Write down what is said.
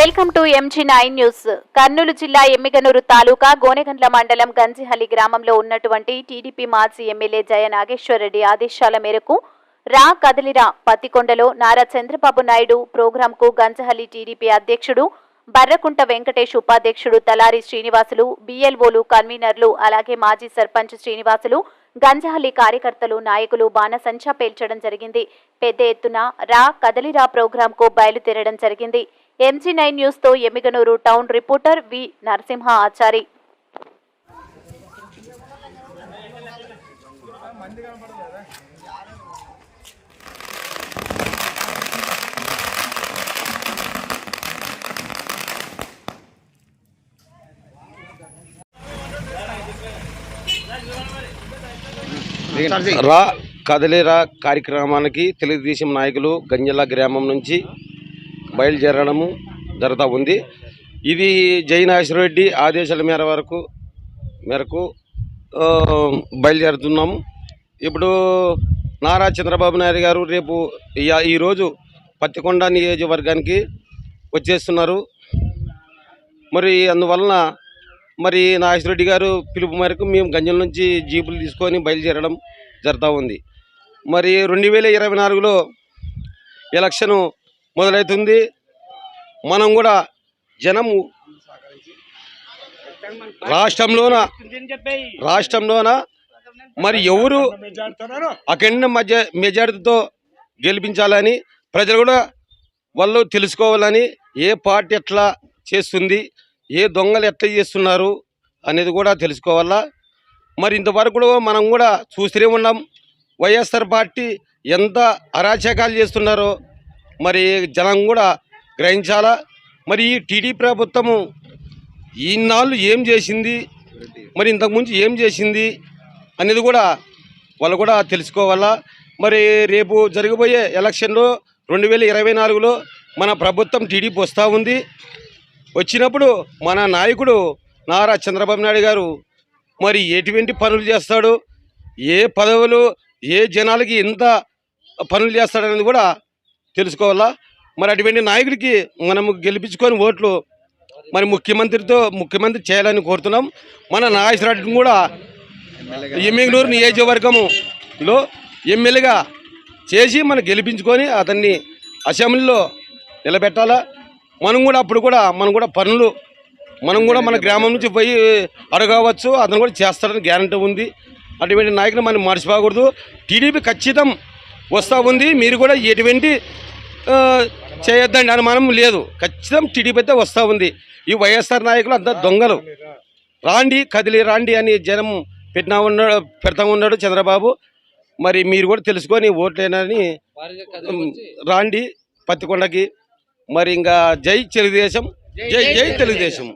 MG nine news Kurnool జిల్లా ఎమ్మిగనూరు తాలూకా గోనెగండ్ల మండలం గంజిహల్లి గ్రామంలో ఉన్నటువంటి టీడీపీ మాజీ ఎమ్మెల్యే జయ నాగేశ్వరరెడ్డి ఆదేశాల మేరకు రా కదలిరా పత్తికొండలో నారా చంద్రబాబు నాయుడు ప్రోగ్రాంకు గంజహల్లి టీడీపీ అధ్యక్షుడు బర్రకుంట వెంకటేష్ ఉపాధ్యక్షుడు తలారి శ్రీనివాసులు బీఎల్ఓలు కన్వీనర్లు అలాగే మాజీ సర్పంచ్ శ్రీనివాసులు గంజహల్లి కార్యకర్తలు నాయకులు బాణసంచా పేల్చడం జరిగింది. పెద్ద ఎత్తున రా కదలిరా ప్రోగ్రాంకు బయలుదేరడం జరిగింది. M G nine న్యూస్తో Emmiganur town reporter V Narasimha Achari. రా కదలేరా కార్యక్రమానికి తెలుగుదేశం నాయకులు గంజల గ్రామం నుంచి బయలుదేరడము జరుగుతూ ఉంది. ఇది జైనాశ్వరెడ్డి ఆదేశాల మేర వరకు మేరకు బయలుదేరుతున్నాము. ఇప్పుడు నారా చంద్రబాబు నాయుడు గారు రేపు ఈరోజు పత్తికొండ నియోజకవర్గానికి వచ్చేస్తున్నారు. మరి అందువలన మరి నాగేశ్వరరెడ్డి గారు పిలుపు మేరకు మేము గంజల నుంచి జీపులు తీసుకొని బయలుదేరడం జరుగుతూ ఉంది. మరి రెండు వేల ఇరవై నాలుగులో ఎలక్షను మొదలవుతుంది మనం కూడా జనము రాష్ట్రంలోన రాష్ట్రంలోన మరి ఎవరు అఖండ మధ్య మెజారిటీతో గెలిపించాలని ప్రజలు కూడా వాళ్ళు తెలుసుకోవాలని ఏ పార్టీ ఎట్లా చేస్తుంది ఏ దొంగలు ఎట్లా చేస్తున్నారు అనేది కూడా తెలుసుకోవాలా. మరి ఇంతవరకు కూడా మనం కూడా చూస్తూనే ఉన్నాం. వైఎస్ఆర్ పార్టీ ఎంత అరాచకాలు చేస్తున్నారో మరి జనం కూడా గ్రహించాలా? మరి ఈ టీడీ ప్రభుత్వము ఈనాళ్ళు ఏం చేసింది? మరి ఇంతకుముందు ఏం చేసింది? అనేది కూడా వాళ్ళు కూడా తెలుసుకోవాలా? మరి రేపు జరగబోయే ఎలక్షన్లో రెండు వేల ఇరవై నాలుగులో మన ప్రభుత్వం టీడీపీ వస్తూ ఉంది. వచ్చినప్పుడు మన నాయకుడు నారా చంద్రబాబు నాయుడు గారు మరి ఎటువంటి పనులు చేస్తాడు? ఏ పదవులు ఏ జనాలకి ఎంత పనులు చేస్తాడనేది కూడా తెలుసుకోవాలా? మరి అటువంటి నాయకుడికి మనము గెలిపించుకొని ఓట్లు మరి ముఖ్యమంత్రితో ముఖ్యమంత్రి చేయాలని కోరుతున్నాం. మన నాగేశ్వరరెడ్డిని కూడా ఎమ్మిగనూరు నియోజకవర్గములో ఎమ్మెల్యేగా చేసి మనం గెలిపించుకొని అతన్ని అసెంబ్లీలో నిలబెట్టాలా? మనం కూడా అప్పుడు కూడా మనం కూడా పనులు మనం కూడా మన గ్రామం నుంచి పోయి అడగవచ్చు. అతను కూడా చేస్తాడని గ్యారంటీ ఉంది. అటువంటి నాయకులు మనం మర్చిపోకూడదు టీడీపీ ఖచ్చితం వస్తూ ఉంది మీరు కూడా ఎటువంటి చేయొద్దండి అనుమానం లేదు. ఖచ్చితం టీడీపీ అయితే వస్తూ ఉంది. ఈ వైఎస్ఆర్ నాయకులు అంత దొంగలు. రాండి కదిలి రాండి అని జనం పెట్టినా ఉన్నాడు పెడతా ఉన్నాడు చంద్రబాబు. మరి మీరు కూడా తెలుసుకొని ఓట్లేనని రాండి పత్తికొండకి. మరి ఇంకా జై తెలుగుదేశం జై జై తెలుగుదేశం.